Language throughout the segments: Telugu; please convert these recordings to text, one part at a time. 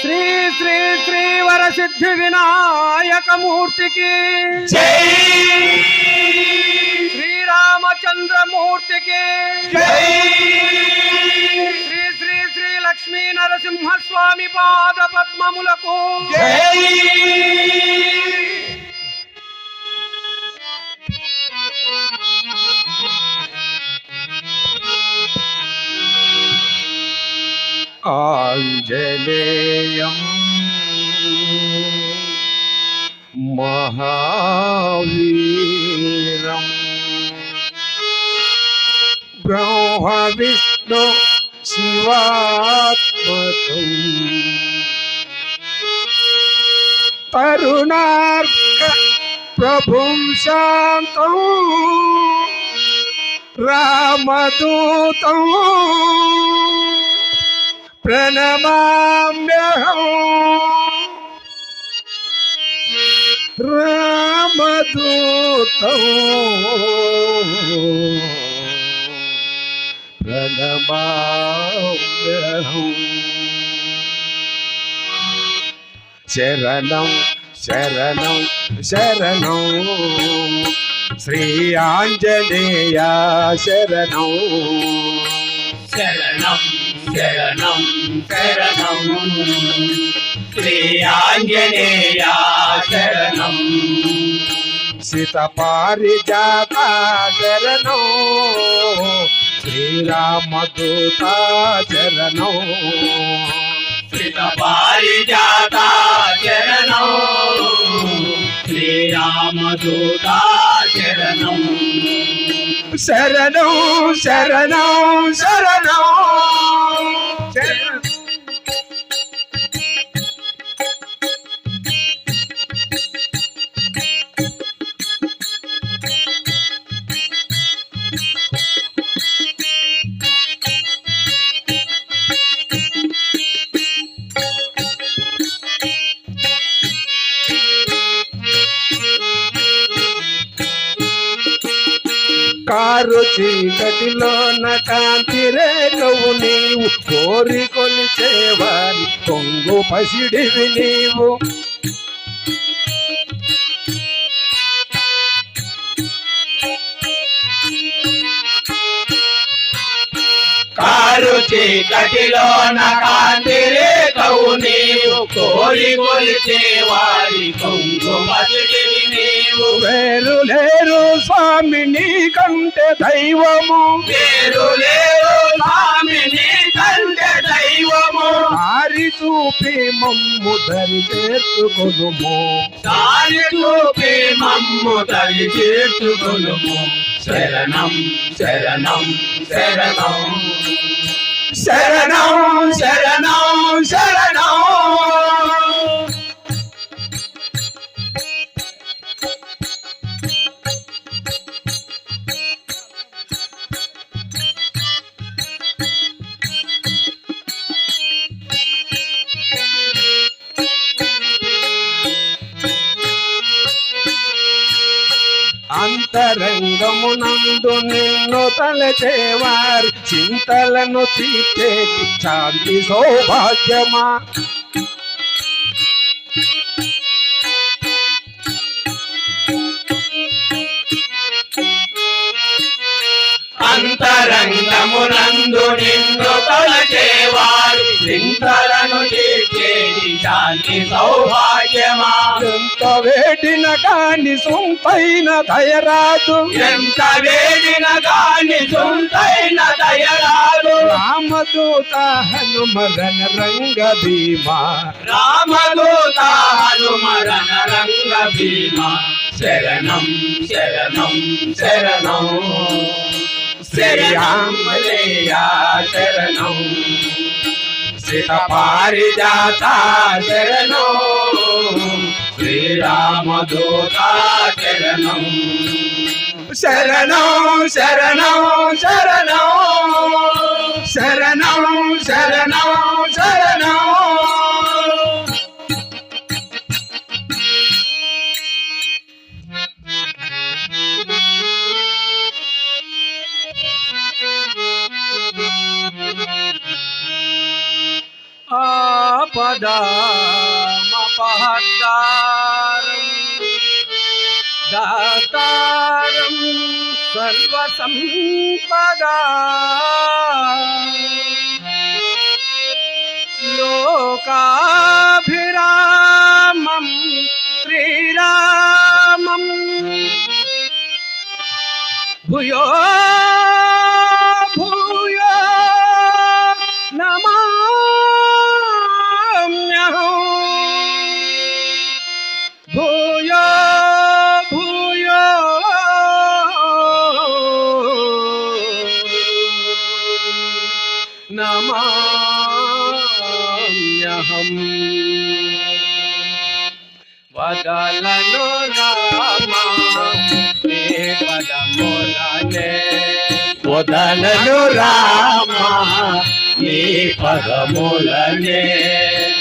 श्री श्री श्री वर सिद्धि विनायक मूर्ति की। जय श्री रामचंद्र मूर्ति की। जय श्री श्री श्री लक्ष्मी नरसिंह स्वामी पाद पद्म जय आञ्जलेयम् महावीरम्। ब्रह्मविष्णु शिवात्मकम् तरुणार्क प्रभुं शान्तौ। रामदूतौ। రామదూతం ప్రణమామ్యహం రామదూతం ప్రణమామ్యహం శరణం శరణం శరణం శ్రీ ఆంజనేయ శరణం శరణం శరణం శ్రీ ఆంజనేయ శరణం సీత పారిజాత శరణం శ్రీరామదూత శరణం శ్రీత పారిజాత శరణం శ్రీరామదూత శరణం శరణం శరణం శరణం. శరణం కారు చీకటిలోన కాంతి రేఖవు నీవు కోరి కొలిచేవారి కొంగు పసిడివి నీవు. కారు చీకటిలో కాంతి రేఖవు నీవు. కోరి కొలిచే వారి కుంకుమతివి నీవు. వేరు లేరు స్వామి నీ కంటే దైవము. పేరు లేరు స్వామి నీ కంటే దైవము. దారి చూపి మమ్ము దరి చేర్చుకొనుము. దారి చూపి మమ్ము తల్లి చేర్చుకొనుము. శరణం శరణం శరణం. శరణం శరణం శరణం. అంతరంగమునందు నిన్ను తలచేవారి చింతలను తీర్చేటి శాంతి సౌభాగ్యమా? అంతరంగమునందు నిన్ను తలచేవారు. చింతలను తీర్చేది శాంతి సౌభాగ్యమా? ఎంత వేడిన కాని సొంతైన దయరాదు. ఎంత వేడిన గాని సొంతైన దయరాలు రామదూత హనుమరణ రంగ భీమా. రామదూత హనుమరణ రంగ భీమ. శరణం శరణం శరణం. శ్రీరామలేయ శరణం సీత పారిజాత శరణం శ్రీరామదూత శరణం శరణం శరణం శరణం శరణం. శరణం. ఆపదామపహర్తారం భర్తారం సర్వసంపదా. లోకాభిరామం శ్రీరామం. భూయో వదలను రామ నీ పదములనే.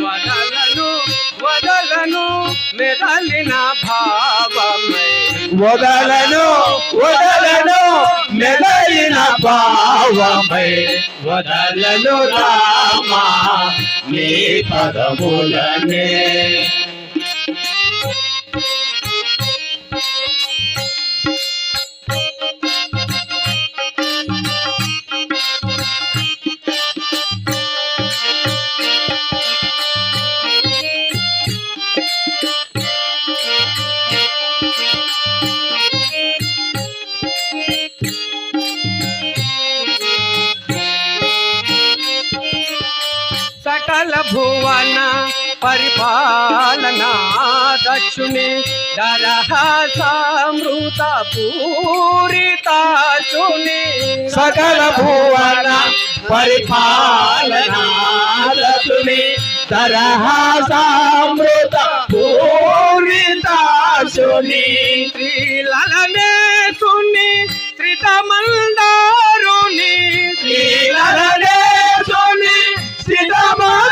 వదలను వదలను మెదలిన భావమై. వదలను వదలను మెదలిన భావమై. వదలను రామ నీ పదములనే. దక్షుని దరహాసామృత పూరితాశుని సకల భువన పరిపాలనారతుని తరహాసామృత పూరితాశుని శ్రీలలనే సుని శ్రితమందారుని. శ్రీలరేశుని సిద్ధమందారుని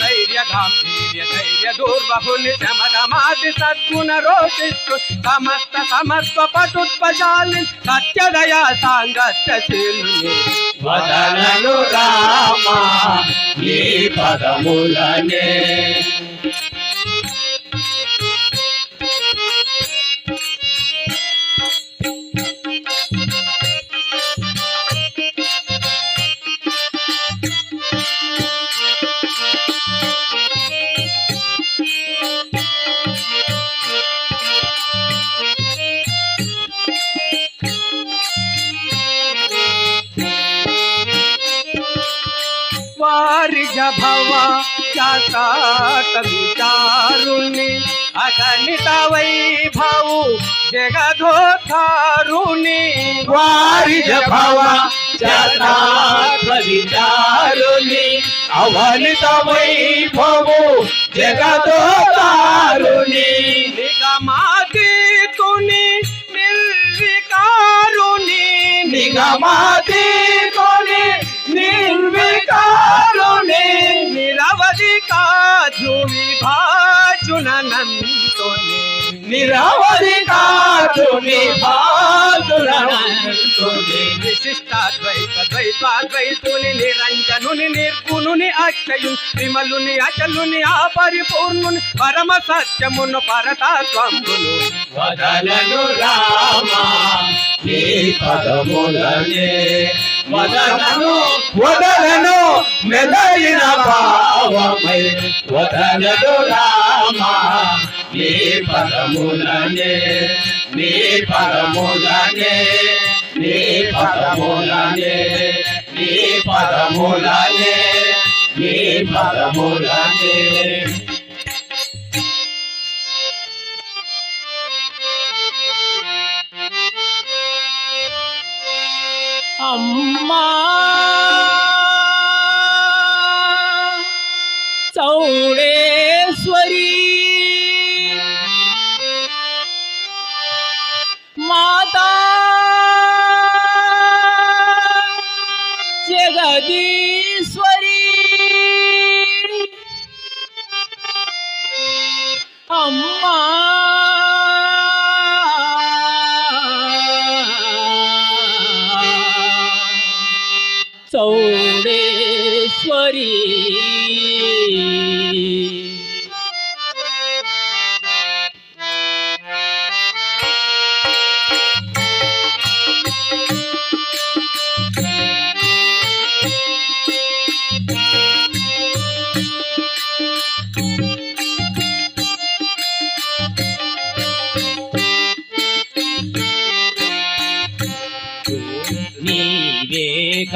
ధైర్య గాంభీర్య ధైర్య దూర్బహుని శమదమాది సద్గుణ రోషిస్తు సమస్త సమస్వ పటుత్పజాలి సత్యదయా సాంగత్యశీలుని రామ నీ పదములనే. శాసాట విచారుని అగణిత వైభవు జగధోతారుని వారి భవ విచారుని అవనిత వైభవు జగదోదారుని నిగమాతీతుని నిర్వికారుని నిగమాతి కొని నిర్వికారుని నిరవధి కాజు విభాజున నంతుని నిరవధి కాచుని బాధురనంతుని విశిష్టాద్వైత ద్వైతాద్వైతుని నిరంజనుని నిర్గుణుని అక్షయు విమలుని అచలుని ఆ పరిపూర్ణుని పరమ సత్యమును పరతత్వంబును వదలను రామ నీ పదములనే వదలను వదలను మెదలిన భావమై వదలదు రామా నీ పదములనే నీ పదములనే నీ పదములనే నీ పదములనే నీ పదములనే.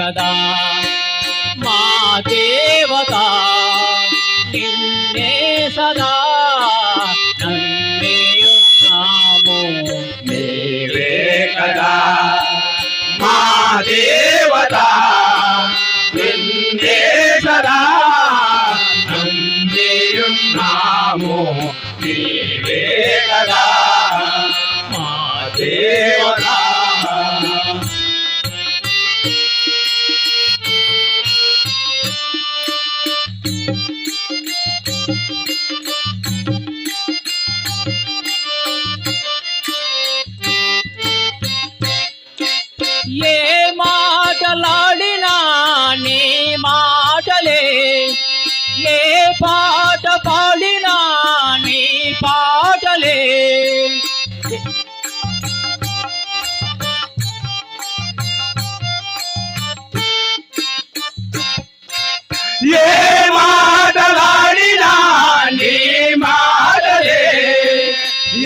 కదా మా దేవత నిన్నే సదా నన్నేయున్నాము నీవే కదా. మా దేవత నిన్నే సదా నమ్మియున్నాము. నీవే కదా. మా దేవత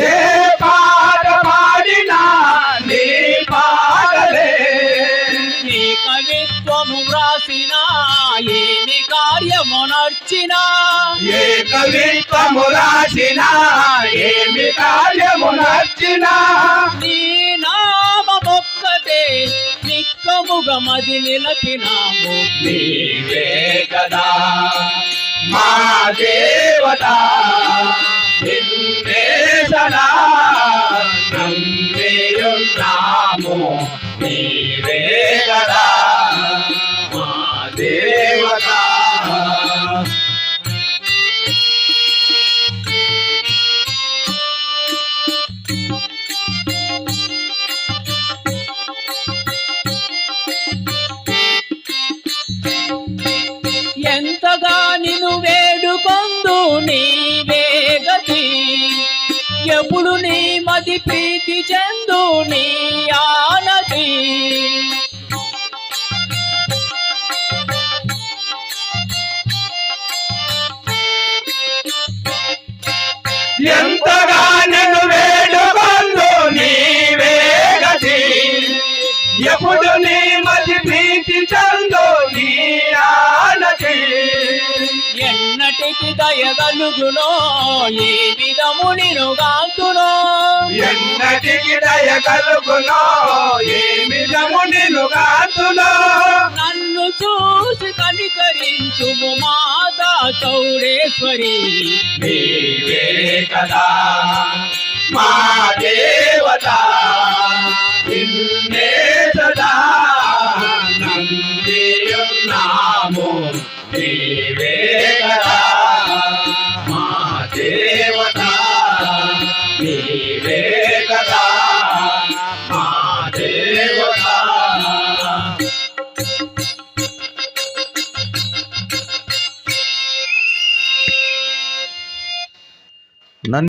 ఏ పాట పాడినా నీ పాటలే. నీ కవిత్వము వ్రాసినా ఏమి కార్యము నర్చినా ఏ కవిత్వము రాసినా ఏమి కార్యము నచ్చినా నీ నామొక్కటే నిక్కముగా మది నిలపినాము నీవే కదా మా దేవత నిన్నే నమ్మియున్నాము నీవే కదా మా దేవత. ఎంతగా మది ప్రీతి ఎన్నటికి దయగలుగునో ఏ విధము నిను గాంతునో ఎన్నటికి దయ కలుగునో ఏమి జమునిను కాతునో నన్ను చూసి కనికరించుము మాతా చౌడేశ్వరి. నీవే కదా మా దేవత.